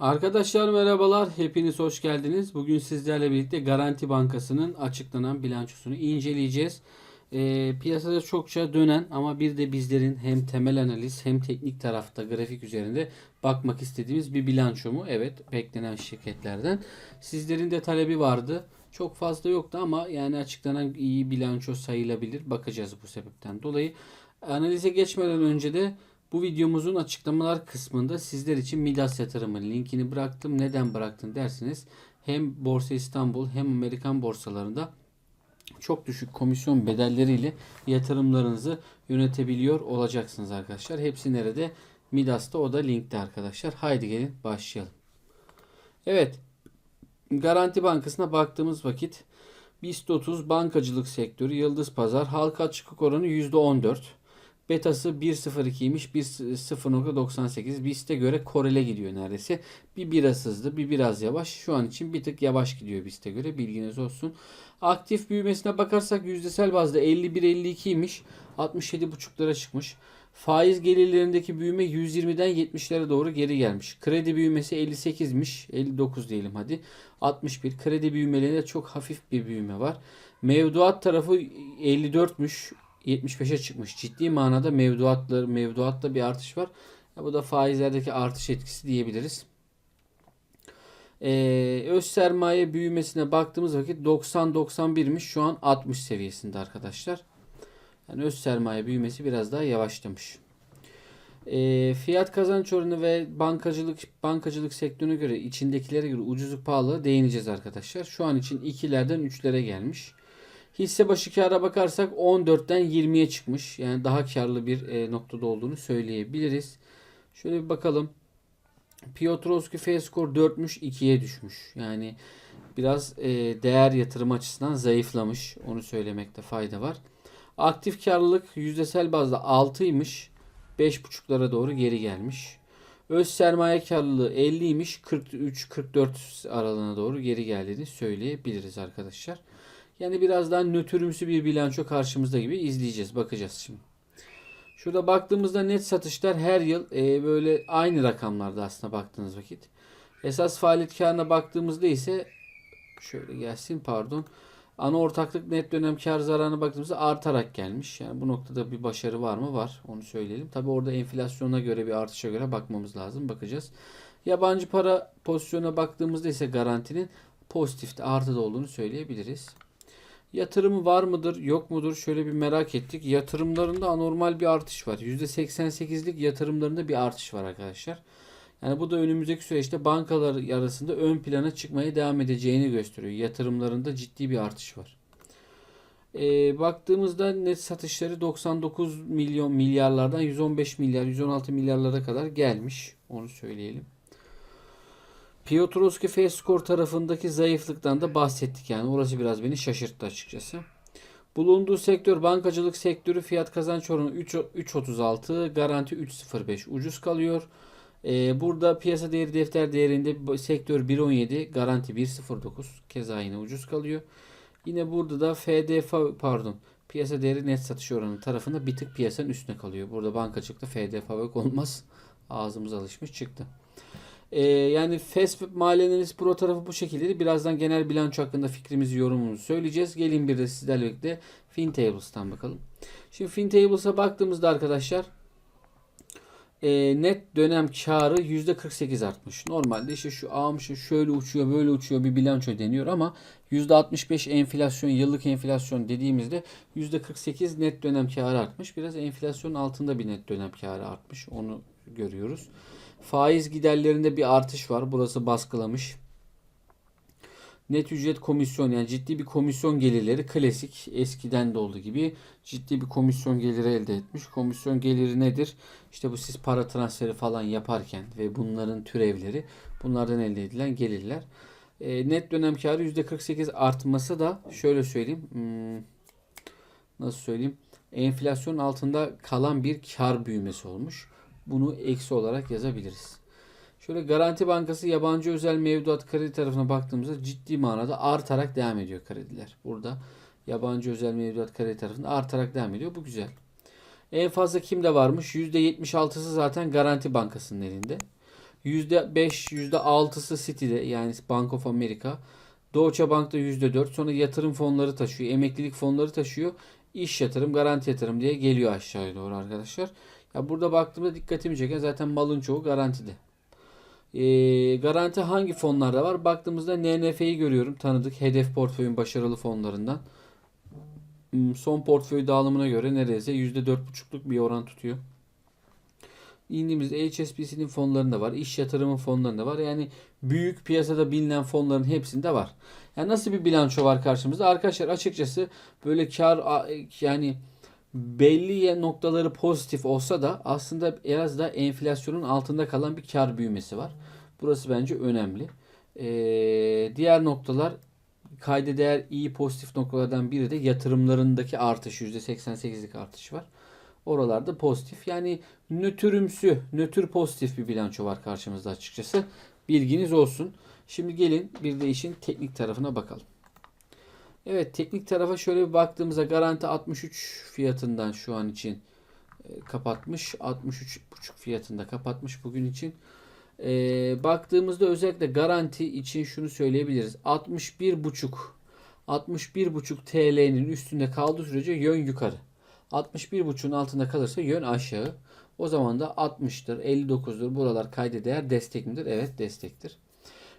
Arkadaşlar merhabalar. Hepiniz hoş geldiniz. Bugün sizlerle birlikte Garanti Bankası'nın açıklanan bilançosunu inceleyeceğiz. Ee, piyasada çokça dönen ama bir de bizlerin hem temel analiz hem teknik tarafta grafik üzerinde bakmak istediğimiz bir bilanço mu? Evet, beklenen şirketlerden. Sizlerin de talebi vardı. Çok fazla yoktu ama yani açıklanan iyi bilanço sayılabilir. Bakacağız bu sebepten dolayı. Analize geçmeden önce de bu videomuzun açıklamalar kısmında sizler için Midas yatırımı linkini bıraktım. Neden bıraktım dersiniz. Hem Borsa İstanbul hem Amerikan borsalarında çok düşük komisyon bedelleriyle yatırımlarınızı yönetebiliyor olacaksınız arkadaşlar. Hepsi nerede? Midas'ta o da linkte arkadaşlar. Haydi gelin başlayalım. Evet. Garanti Bankası'na baktığımız vakit BIST 30 bankacılık sektörü Yıldız Pazar halka açıklık oranı %14. Betası 1.02'ymiş 1.0.98. BIST'e göre korele gidiyor neredeyse. Bir biraz hızlı bir biraz yavaş. Şu an için bir tık yavaş gidiyor BIST'e göre bilginiz olsun. Aktif büyümesine bakarsak yüzdesel bazda 51-52'ymiş. 67.5'lara çıkmış. Faiz gelirlerindeki büyüme 120'den 70'lere doğru geri gelmiş. Kredi büyümesi 58'miş. 59 diyelim hadi. 61. Kredi büyümelerinde çok hafif bir büyüme var. Mevduat tarafı 54'müş. 75'e çıkmış. Ciddi manada mevduatlar mevduatta bir artış var. Ya bu da faizlerdeki artış etkisi diyebiliriz. Ee, öz sermaye büyümesine baktığımız vakit 90-91'miş. Şu an 60 seviyesinde arkadaşlar. Yani öz sermaye büyümesi biraz daha yavaşlamış. E, fiyat kazanç oranı ve bankacılık bankacılık sektörüne göre içindekilere göre ucuzluk pahalı değineceğiz arkadaşlar. Şu an için 2'lerden 3'lere gelmiş. Hisse başı kâra bakarsak 14'ten 20'ye çıkmış. Yani daha karlı bir e, noktada olduğunu söyleyebiliriz. Şöyle bir bakalım. Piotrowski F score 4'müş 2'ye düşmüş. Yani biraz e, değer yatırım açısından zayıflamış. Onu söylemekte fayda var. Aktif karlılık yüzdesel bazda 6'ymış. 5.5'lara doğru geri gelmiş. Öz sermaye karlılığı 50'ymiş. 43-44 aralığına doğru geri geldiğini söyleyebiliriz arkadaşlar. Yani biraz daha nötrümsü bir bilanço karşımızda gibi izleyeceğiz. Bakacağız şimdi. Şurada baktığımızda net satışlar her yıl e, böyle aynı rakamlarda aslında baktığınız vakit. Esas faaliyet karına baktığımızda ise şöyle gelsin pardon. Ana ortaklık net dönem kar zararına baktığımızda artarak gelmiş. Yani bu noktada bir başarı var mı? Var. Onu söyleyelim. Tabi orada enflasyona göre bir artışa göre bakmamız lazım. Bakacağız. Yabancı para pozisyona baktığımızda ise garantinin pozitifte artıda olduğunu söyleyebiliriz. Yatırımı var mıdır yok mudur şöyle bir merak ettik. Yatırımlarında anormal bir artış var. %88'lik yatırımlarında bir artış var arkadaşlar. Yani bu da önümüzdeki süreçte bankalar arasında ön plana çıkmaya devam edeceğini gösteriyor. Yatırımlarında ciddi bir artış var. E, baktığımızda net satışları 99 milyon milyarlardan 115 milyar 116 milyarlara kadar gelmiş. Onu söyleyelim. Piotrowski F-Score tarafındaki zayıflıktan da bahsettik. Yani orası biraz beni şaşırttı açıkçası. Bulunduğu sektör bankacılık sektörü fiyat kazanç oranı 3.36 garanti 3.05 ucuz kalıyor. Ee, burada piyasa değeri defter değerinde sektör 1.17 garanti 1.09 keza yine ucuz kalıyor. Yine burada da FDF pardon piyasa değeri net satış oranı tarafında bir tık piyasanın üstüne kalıyor. Burada bankacılıkta FDF olmaz. Ağzımız alışmış çıktı. Ee, yani FES analiz pro tarafı bu şekilde. Birazdan genel bilanço hakkında fikrimizi, yorumumuzu söyleyeceğiz. Gelin bir de sizlerle birlikte FinTables'tan bakalım. Şimdi FinTables'a baktığımızda arkadaşlar e, net dönem karı %48 artmış. Normalde işte şu almışı şöyle uçuyor böyle uçuyor bir bilanço deniyor ama %65 enflasyon yıllık enflasyon dediğimizde %48 net dönem karı artmış. Biraz enflasyonun altında bir net dönem karı artmış. Onu görüyoruz. Faiz giderlerinde bir artış var. Burası baskılamış. Net ücret komisyon yani ciddi bir komisyon gelirleri klasik eskiden de olduğu gibi ciddi bir komisyon geliri elde etmiş. Komisyon geliri nedir? İşte bu siz para transferi falan yaparken ve bunların türevleri bunlardan elde edilen gelirler. E, net dönem karı %48 artması da şöyle söyleyeyim. Hmm, nasıl söyleyeyim? Enflasyon altında kalan bir kar büyümesi olmuş. Bunu eksi olarak yazabiliriz. Şöyle Garanti Bankası yabancı özel mevduat kredi tarafına baktığımızda ciddi manada artarak devam ediyor krediler. Burada yabancı özel mevduat kredi tarafında artarak devam ediyor. Bu güzel. En fazla kimde varmış? %76'sı zaten Garanti Bankası'nın elinde. %5, %6'sı City'de yani Bank of America. Deutsche Bank'ta %4. Sonra yatırım fonları taşıyor. Emeklilik fonları taşıyor. İş yatırım, garanti yatırım diye geliyor aşağıya doğru arkadaşlar. Ya burada baktığımda dikkatimi çeken zaten malın çoğu garantide. Ee, garanti hangi fonlarda var? Baktığımızda NNF'yi görüyorum. Tanıdık. Hedef portföyün başarılı fonlarından. Hmm, Son portföy dağılımına göre neredeyse %4,5'luk bir oran tutuyor. İndiğimizde HSBC'nin fonlarında var. iş yatırımı fonlarında var. Yani büyük piyasada bilinen fonların hepsinde var. Yani nasıl bir bilanço var karşımızda? Arkadaşlar açıkçası böyle kar yani belli noktaları pozitif olsa da aslında biraz da enflasyonun altında kalan bir kar büyümesi var. Burası bence önemli. Ee, diğer noktalar kayda değer iyi pozitif noktalardan biri de yatırımlarındaki artış. %88'lik artış var. Oralarda pozitif. Yani nötrümsü, nötr pozitif bir bilanço var karşımızda açıkçası. Bilginiz olsun. Şimdi gelin bir de işin teknik tarafına bakalım. Evet teknik tarafa şöyle bir baktığımızda garanti 63 fiyatından şu an için e, kapatmış. 63,5 fiyatında kapatmış bugün için. E, baktığımızda özellikle garanti için şunu söyleyebiliriz. 61,5 61,5 TL'nin üstünde kaldığı sürece yön yukarı. 61,5'un altında kalırsa yön aşağı. O zaman da 60'tır, 59'dur. Buralar kayda değer destek midir? Evet destektir.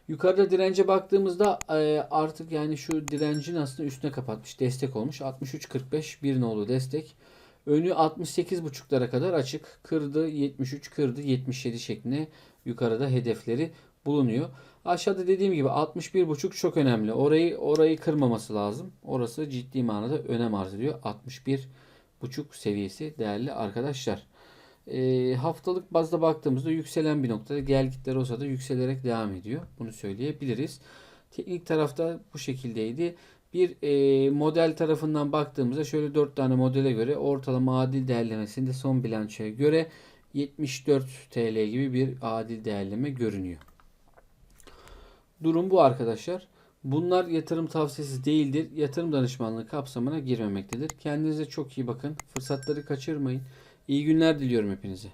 Yukarıda dirence baktığımızda e, artık yani şu direncin aslında üstüne kapatmış. Destek olmuş. 63.45 bir nolu destek. Önü 68.5'lara kadar açık. Kırdı 73 kırdı 77 şeklinde yukarıda hedefleri bulunuyor. Aşağıda dediğim gibi 61.5 çok önemli. Orayı orayı kırmaması lazım. Orası ciddi manada önem arz ediyor. 61.5 seviyesi değerli arkadaşlar. E, haftalık bazda baktığımızda yükselen bir noktada gel gitler olsa da yükselerek devam ediyor. Bunu söyleyebiliriz. Teknik tarafta bu şekildeydi. Bir e, model tarafından baktığımızda şöyle 4 tane modele göre ortalama adil değerlemesinde son bilançoya göre 74 TL gibi bir adil değerleme görünüyor. Durum bu arkadaşlar. Bunlar yatırım tavsiyesi değildir. Yatırım danışmanlığı kapsamına girmemektedir. Kendinize çok iyi bakın. Fırsatları kaçırmayın. İyi günler diliyorum hepinize.